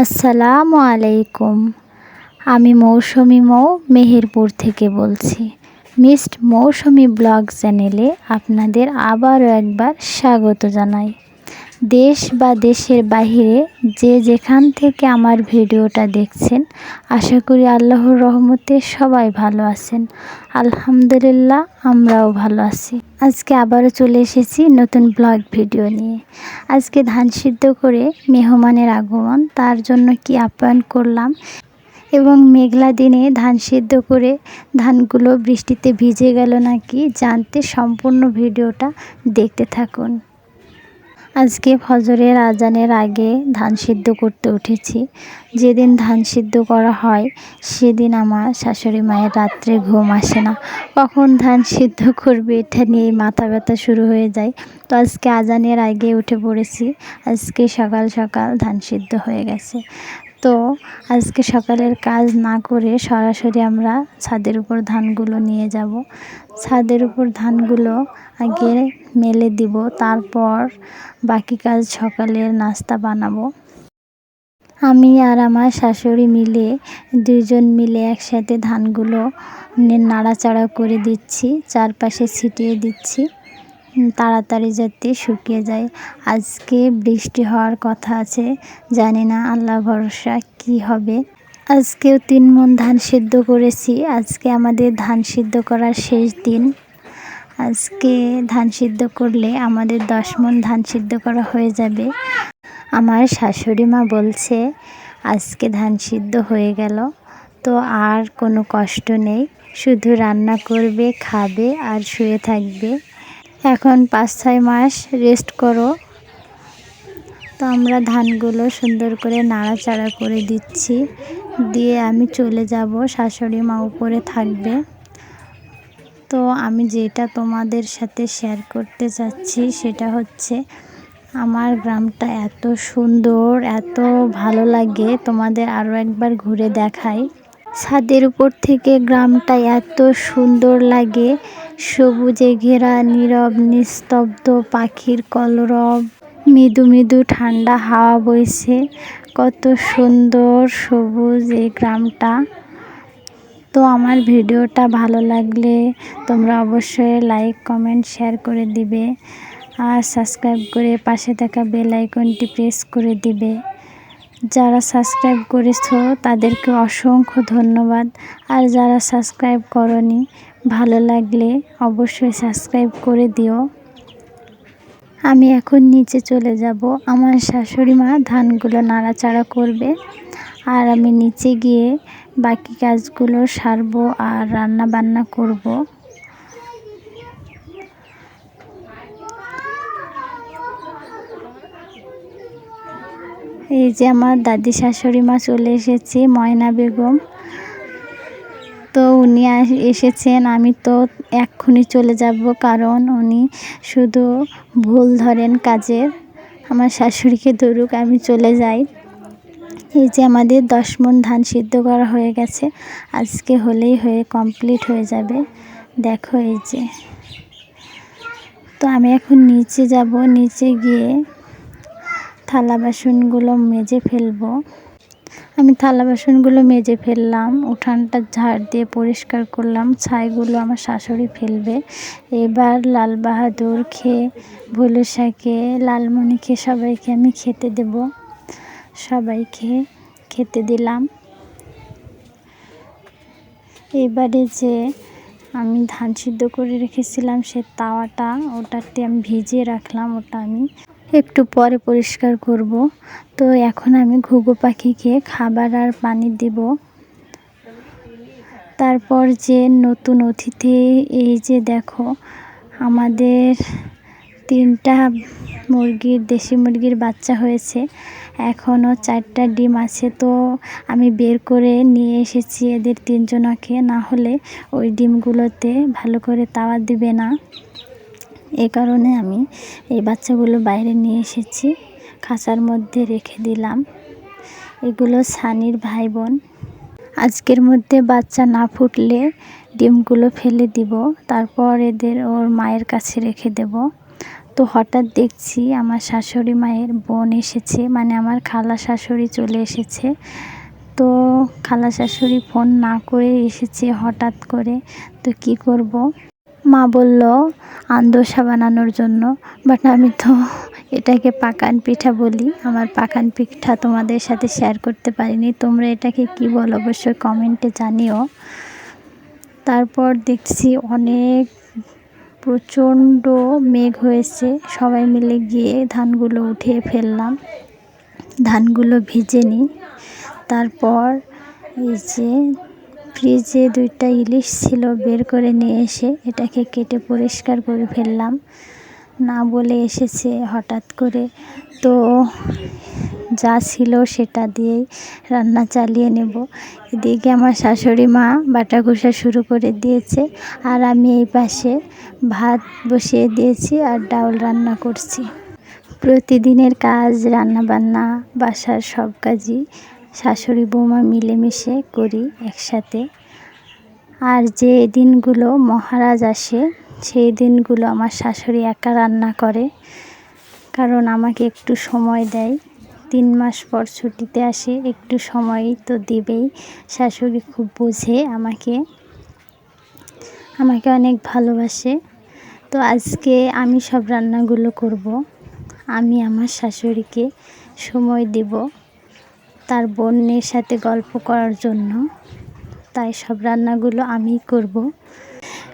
আসসালামু আলাইকুম। আমি মৌসুমি মৌ, মেহেরপুর থেকে বলছি। মিস্ট মৌসুমি ব্লগ চ্যানেলে আপনাদের আবারও একবার স্বাগত জানাই। দেশ বা দেশের বাহিরে যে যেখান থেকে আমার ভিডিওটা দেখছেন, আশা করি আল্লাহর রহমতে সবাই ভালো আছেন। আলহামদুলিল্লাহ, আমরাও ভালো আছি। আজকে আবারও চলে এসেছি নতুন ব্লগ ভিডিও নিয়ে। আজকে ধান সিদ্ধ করে মেহমানের আগমন, তার জন্য কি আপ্যায়ন করলাম এবং মেঘলা দিনে ধান সিদ্ধ করে ধানগুলো বৃষ্টিতে ভিজে গেল নাকি, জানতে সম্পূর্ণ ভিডিওটা দেখতে থাকুন। আজকে ফজরের আজানের আগে ধান সিদ্ধ করতে উঠেছি। যেদিন ধান সিদ্ধ করা হয়, সেদিন আমার শাশুড়ি মায়ের রাত্রে ঘুম আসে না। কখন ধান সিদ্ধ করবে এটা নিয়ে মাথা ব্যথা শুরু হয়ে যায়। তো আজকে আজানের আগে উঠে পড়েছি। আজকে সকাল সকাল ধান সিদ্ধ হয়ে গেছে। তো আজকে সকালের কাজ না করে সরাসরি আমরা ছাদের উপর ধানগুলো নিয়ে যাব। ছাদের উপর ধানগুলো আগে মেলে দিব, তারপর বাকি কাজ সকালের নাস্তা বানাবো। আমি আর আমার শাশুড়ি মিলে দুজন মিলে একসাথে ধানগুলো নাড়াচাড়া করে দিচ্ছি, চারপাশে ছিটিয়ে দিচ্ছি। তাড়াতাড়ি যাতে শুকিয়ে যায়। আজকে বৃষ্টি হওয়ার কথা আছে, জানি না আল্লাহ ভরসা কি হবে। আজকেও তিন মন ধান সিদ্ধ করেছি, আজকে আমাদের ধান সিদ্ধ করার শেষ দিন। আজকে ধান সিদ্ধ করলে আমাদের দশ মন ধান সিদ্ধ করা হয়ে যাবে। আমার শাশুড়ি মা বলছে, আজকে ধান সিদ্ধ হয়ে গেল, তো আর কোনো কষ্ট নেই। শুধু রান্না করবে, খাবে আর শুয়ে থাকবে। এখন পাঁচ, ছয় মাস রেস্ট করো। তো আমরা ধানগুলো সুন্দর করে নাড়াচাড়া করে দিচ্ছি। দিয়ে আমি চলে যাব, শাশুড়ি মা উপরে থাকবে। তো আমি যেটা তোমাদের সাথে শেয়ার করতে চাচ্ছি সেটা হচ্ছে, আমার গ্রামটা এত সুন্দর, এত ভালো লাগে। তোমাদের আরও একবার ঘুরে দেখাই। ছাদের উপর থেকে গ্রামটা এত সুন্দর লাগে। সবুজে ঘেরা, নীরব, নিস্তব্ধ, পাখির কলরব। মৃদু মৃদু ঠান্ডা হাওয়া বইছে। কত সুন্দর সবুজ এই গ্রামটা। তো আমার ভিডিওটা ভালো লাগলে তোমরা অবশ্যই লাইক কমেন্ট শেয়ার করে দিবে। আর সাবস্ক্রাইব করে পাশে থাকা বেল আইকনটি প্রেস করে দিবে। যারা সাবস্ক্রাইব করেছ, তাদেরকে অসংখ্য ধন্যবাদ। আর যারা সাবস্ক্রাইব করনি, ভালো লাগলে অবশ্যই সাবস্ক্রাইব করে দিও। আমি এখন নিচে চলে যাব। আমার শাশুড়ি মা ধানগুলো নাড়াচাড়া করবে। আর আমি নিচে গিয়ে বাকি কাজগুলো সারবো আর রান্না বান্না করব। এই যে আমার দাদি শাশুড়ি মা চলে এসেছে, ময়না বেগম। তো উনি এসেছেন, আমি তো এক্ষুনি চলে যাব কারণ উনি শুধু ভুল ধরেন কাজের। আমার শাশুড়িকে ধরুক, আমি চলে যাই। এই যে আমাদের দশ মন ধান সিদ্ধ করা হয়ে গেছে, আজকে হলেই হয়ে, কমপ্লিট হয়ে যাবে। দেখো এই যে। তো আমি এখন নিচে যাব, নিচে গিয়ে থালা বাসনগুলো মেজে ফেলব। আমি থালা বাসনগুলো মেজে ফেললাম, উঠানটা ঝাড় দিয়ে পরিষ্কার করলাম, ছাইগুলো আমার শাশুড়ি ফেলবে। এবার লাল বাহাদুর খেয়ে, ভুলু শাকে লালমণিকে সবাইকে আমি খেতে দেব। সবাইকে খেতে দিলাম। এবারে যে আমি ধান সিদ্ধ করে রেখেছিলাম সে তাওয়াটা, ওটাতে আমি ভিজিয়ে রাখলাম, ওটা আমি একটু পরে পরিষ্কার করব। তো এখন আমি ঘুঘু পাখিকে খাবার আর পানি দিব। তারপর যে নতুন অতিথি, এই যে দেখো, আমাদের তিনটা মুরগির, দেশি মুরগির বাচ্চা হয়েছে। এখনও চারটা ডিম আছে, তো আমি বের করে নিয়ে এসেছি এদের তিনজনাকে। না হলে ওই ডিমগুলোতে ভালো করে তাওয়া দিবে না। এ কারণে আমি এই বাচ্চাগুলো বাইরে নিয়ে এসেছি, খাঁচার মধ্যে রেখে দিলাম। এগুলো সানির ভাই বোন আজকের মধ্যে বাচ্চা না ফুটলে ডিমগুলো ফেলে দিব, তারপর এদের ওর মায়ের কাছে রেখে দেব। তো হঠাৎ দেখছি আমার শাশুড়ি মায়ের বোন এসেছে মানে আমার খালা শাশুড়ি চলে এসেছে। তো খালা শাশুড়ি ফোন না করে এসেছে হঠাৎ করে, তো কি করব? মা বলল, আন্দোসা বানানোর জন্য। বাট আমি তো এটাকে পাকান পিঠা বলি। আমার পাকান পিঠা তোমাদের সাথে শেয়ার করতে পারিনি। তোমরা এটাকে কি বলো অবশ্যই কমেন্টে জানিও। তারপর দেখছি অনেক প্রচণ্ড মেঘ হয়েছে। সবাই মিলে গিয়ে ধানগুলো উঠিয়ে ফেললাম। ধানগুলো ভিজে নিই তারপর এই যে ফ্রিজে দুইটা ইলিশ ছিল, বের করে নিয়ে এসে এটাকে কেটে পরিষ্কার করে ফেললাম। না বলে এসেছে হঠাৎ করে। তো যা ছিল সেটা দিয়েই রান্না চালিয়ে নেব। এদিকে আমার শাশুড়ি মা বাটা কষা শুরু করে দিয়েছে আর আমি এই পাশে ভাত বসিয়ে দিয়েছি আর ডাউল রান্না করছি। প্রতিদিনের কাজ রান্না বান্না বাসার সব কাজই শাশুড়ি বৌমা মিলেমিশে করি একসাথে। আর যে দিনগুলো মহারাজ আসে, সেই দিনগুলো আমার শাশুড়ি একা রান্না করে, কারণ আমাকে একটু সময় দেয়। তিন মাস পর ছুটিতে আসে, একটু সময় তো দেবেই। শাশুড়ি খুব বোঝে আমাকে আমাকে অনেক ভালোবাসে। তো আজকে আমি সব রান্নাগুলো করব। আমি আমার শাশুড়িকে সময় দেব। তার বোনের সাথে গল্প করার জন্য। তাই সব রান্নাগুলো আমিই করব।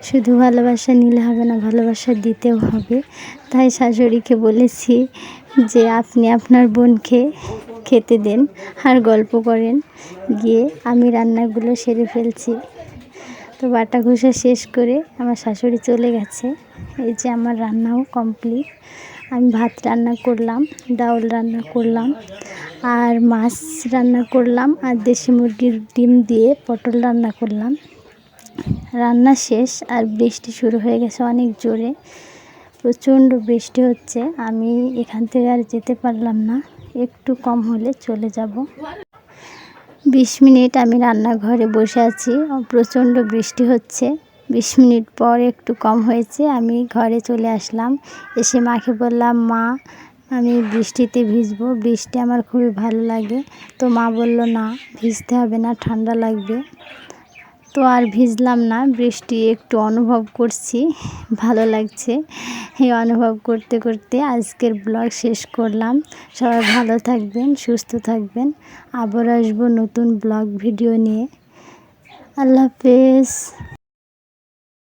শুধু ভালোবাসা নিলে হবে না, ভালোবাসা দিতেও হবে। তাই শাশুড়িকে বলেছি যে, আপনি আপনার বোনকে খেতে দেন আর গল্প করেন। গিয়ে আমি রান্নাগুলো সেরে ফেলছি। তো বাটা ঘষা শেষ করে আমার শাশুড়ি চলে গেছে। এই যে আমার রান্নাও কমপ্লিট। আমি ভাত রান্না করলাম, ডাউল রান্না করলাম, আর মাছ রান্না করলাম, আর দেশি মুরগির ডিম দিয়ে পটল রান্না করলাম। রান্না শেষ, আর বৃষ্টি শুরু হয়ে গেছে অনেক জোরে। প্রচণ্ড বৃষ্টি হচ্ছে, আমি এখান থেকে আর যেতে পারলাম না, একটু কম হলে চলে যাব। বিশ মিনিট আমি রান্নাঘরে বসে আছি, প্রচণ্ড বৃষ্টি হচ্ছে। বিশ মিনিট পর একটু কম হয়েছে, আমি ঘরে চলে আসলাম। এসে মাকে বললাম, মা, আমি বৃষ্টিতে ভিজবো, বৃষ্টি আমার খুবই ভালো লাগে। তো মা বলল, না, ভিজতে হবে না, ঠান্ডা লাগবে। তো আর ভিজলাম না, বৃষ্টি একটু অনুভব করছি, ভালো লাগছে। এই অনুভব করতে করতে আজকের ব্লগ শেষ করলাম। সবাই ভালো থাকবেন, সুস্থ থাকবেন। আবার আসব নতুন ব্লগ ভিডিও নিয়ে। আল্লাহ হাফেজ।